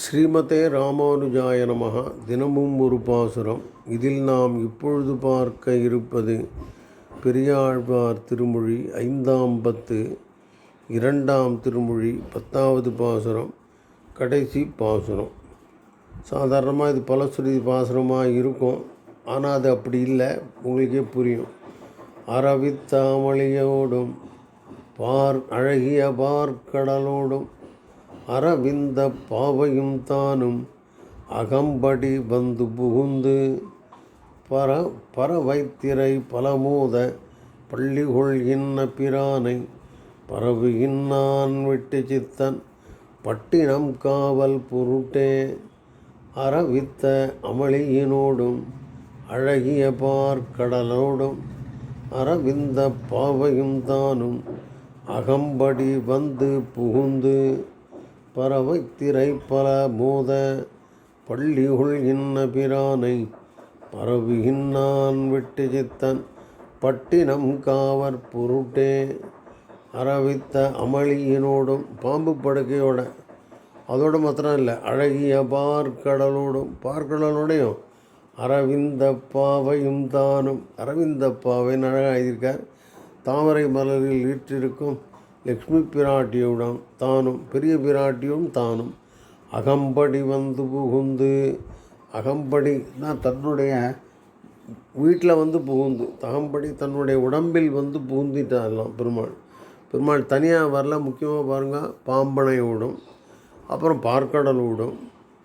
ஸ்ரீமதே ராமானுஜாய நமஹ. தினமும் ஒரு பாசுரம். இதில் நாம் இப்பொழுது பார்க்க இருப்பது பெரியாழ்வார் திருமொழி ஐந்தாம் பத்து இரண்டாம் திருமொழி பத்தாவது பாசுரம் கடைசி பாசுரம். சாதாரணமாக இது பலஸ்ருதி பாசுரமாக இருக்கும். ஆனால் அது அப்படி இல்லை. உங்களுக்கே புரியும். அரவித்தாமளியோடும் பார் அழகிய பார்க்கடலோடும் அரவிந்த பாவையும் தானும் அகம்படி வந்து புகுந்து பர பறவைத்திரை பலமோத பள்ளிகொள் இன்ன பிரானை பரவுகின்னான் விட்டு சித்தன் பட்டினம் காவல் பொருட்டே அரவித்த அமளியினோடும் அழகிய பார்க்கடலோடும் அரவிந்த பாவையும் தானும் அகம்படி வந்து புகுந்து பறவை திரை பல மோத பள்ளிகுள் இன்ன பிரானை பரவுகின்றான் விட்டு சித்தன் பட்டினம் காவர் பொருட்டே அரவித்த அமளியினோடும் பாம்பு படுக்கையோட. அதோடு மாத்திரம் இல்லை அழகிய பார்க்கடலோடும் பார்க்கடலோடையும் அரவிந்த பாவையும் தானும். அரவிந்த பாவைன்னு அழகாக எழுதியிருக்கார். தாமரை மலரில் வீற்றிருக்கும் லக்ஷ்மி பிராட்டியுடன் தானும் பெரிய பிராட்டியும் தானும் அகம்படி வந்து புகுந்து அகம்படினா தன்னுடைய வீட்டில் வந்து புகுந்து அகம்படி தன்னுடைய உடம்பில் வந்து புகுந்திட்டாலாம் பெருமாள். பெருமாள் தனியாக வரல முக்கியமாக பாருங்கள் பாம்பனையோடும் அப்புறம் பார்க்கடலோடும்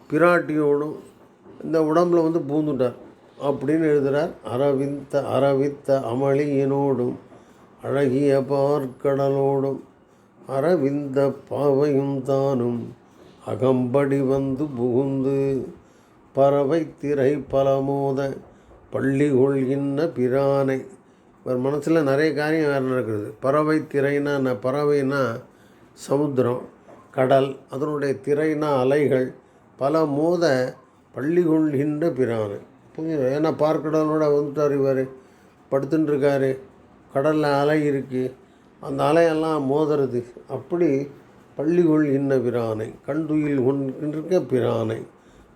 பிராட்டியோடும் இந்த உடம்பில் வந்து பூந்துட்டார் அப்படின்னு எழுதுகிறார் அரவிந்த அரவித்த அமளியினோடும். அழகிய பார்க்கடலோடும் அரவிந்த பாவையும் தானும் அகம்படி வந்து புகுந்து பறவை திரை பலமோத பள்ளி கொள்கின்ற பிரானை. இவர் மனசில் நிறைய காரியம் வேறு நடக்கிறது பறவை திரைனா என்ன? பறவைனா சமுத்திரம் கடல் அதனுடைய திரைனா அலைகள் பல மோத பள்ளி கொள்கின்ற பிரானை. புரியுது ஏன்னா பார்க்கடலோட வந்துட்டார் இவர். படுத்துட்டுருக்காரு கடலில் அலை இருக்குது அந்த அலையெல்லாம் மோதுறது. அப்படி பள்ளி இன்ன பிரானை கண்டுயில் ஒன்றிருக்க பிரானை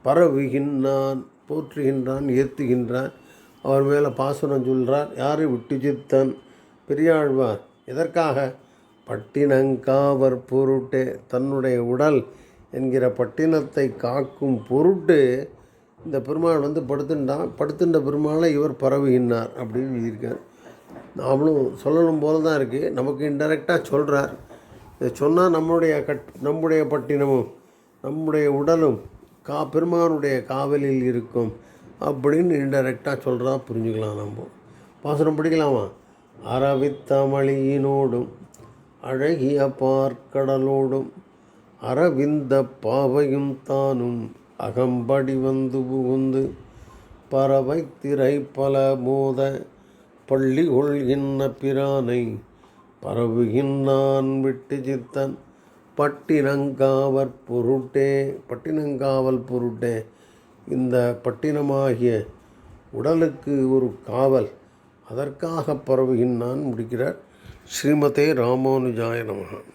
பரவுகின்றான் போற்றுகின்றான் ஏற்றுகின்றான் அவர் மேலே பாசுரம் சொல்கிறார் யார் விட்டு சித்தன்? பெரியாழ்வார் எதற்காக? பட்டினங்காவர் பொருட்டே தன்னுடைய உடல் என்கிற பட்டினத்தை காக்கும் பொருட்டு இந்த பெருமாள் வந்து படுத்துட்டான் படுத்துட்ட பெருமாளை இவர் பரவுகின்றார் அப்படின்னு எழுதியிருக்கார். நாமளும் சொல்லணும் போல தான் இருக்குது நமக்கு இன்டெரக்டாக சொல்கிறார் இதை சொன்னால் நம்முடைய கட் நம்முடைய பட்டினமும் நம்முடைய உடலும் கா பெருமானுடைய காவலில் இருக்கும் அப்படின்னு இன்டெரக்டாக சொல்கிறா புரிஞ்சுக்கலாம் நம்ம. பாசனம் படிக்கலாமா? அரவித்தமளியினோடும் அழகிய பார்க்கடலோடும் அரவிந்த பாவையும் தானும் அகம்படி வந்து புகுந்து பறவை திரை பல மோத பள்ளி இன்ன பிரானை பரவுகின்றான் விட்டு சித்தன். பட்டினங்காவற் பொருட்டே பட்டினங்காவல் பொருட்டே. இந்த பட்டினமாகிய உடலுக்கு ஒரு காவல் அதற்காக பரவுகின்றான் முடிக்கிறார். ஸ்ரீமதே ராமானுஜாய நமகான்